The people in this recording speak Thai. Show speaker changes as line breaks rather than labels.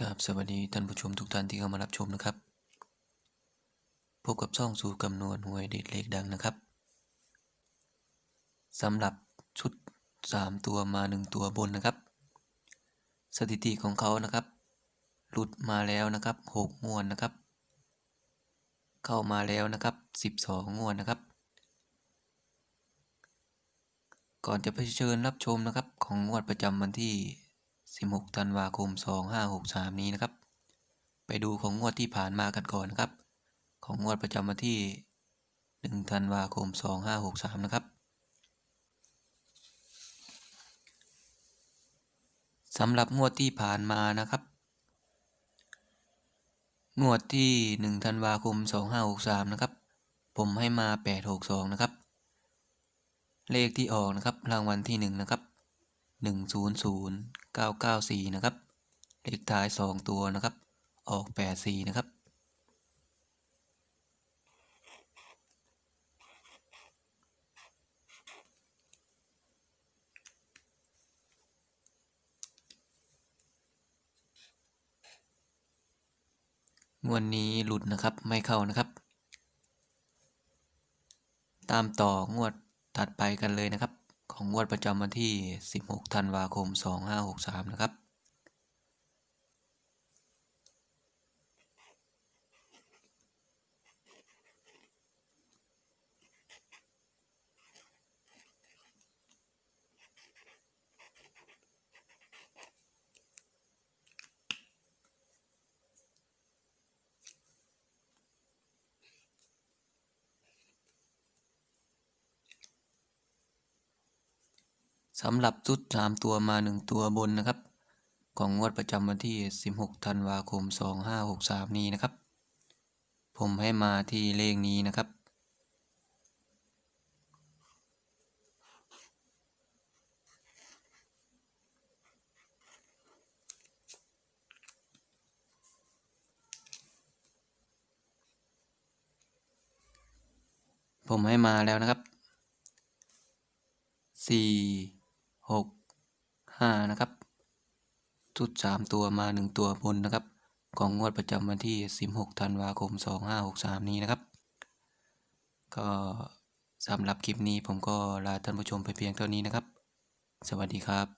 กับสวัสดีท่านผู้ชมทุกท่านที่เข้ามารับชมนะครับ พบกับช่องสูตรคำนวณหวยเด็ดเลขดังนะครับสำหรับชุด 3 ตัวมา 1 ตัวบนนะครับ สถิติของเขานะครับ หลุดมาแล้วนะครับ 6 งวดนะครับ เข้ามาแล้วนะครับ 12 งวดนะครับ ก่อนจะไปเชิญรับชมนะครับของงวดประจำวันที่ 16 ธันวาคม 2563 นี้นะครับ ไปดูของงวดที่ผ่านมากันก่อนนะครับ ของงวดประจำวันที่ 1 ธันวาคม 2563 นะครับสำหรับงวดที่ผ่านมานะครับ งวดที่ 1 ธันวาคม 2563 นะครับ ผมให้มา 862 นะครับ เลขที่ออกนะครับ รางวัลที่ 1 นะครับ 994 นะครับ เลขท้าย 2 ตัวนะครับ ออก 84 นะครับ งวดนี้หลุดนะครับ ไม่เข้านะครับ ตามต่องวดถัดไปกันเลยนะครับ ของงวดประจำวันที่ 16 ธันวาคม 2563 นะครับ สำหรับชุด3ตัวมา1ตัวบนนะครับ ของงวดประจำวันที่ 16 ธันวาคม 2563 นี้นะครับ ผมให้มาที่เลขนี้นะครับ ผมให้มาแล้วนะครับสี่ หกห้านะครับชุดสามตัวมาหนึ่งตัวบนนะครับ ของงวดประจำวันที่สิบหกธันวาคมสองห้าหกสามนี้นะครับ ก็สำหรับคลิปนี้ผมก็ลาท่านผู้ชมไปเพียงเท่านี้นะครับ สวัสดีครับ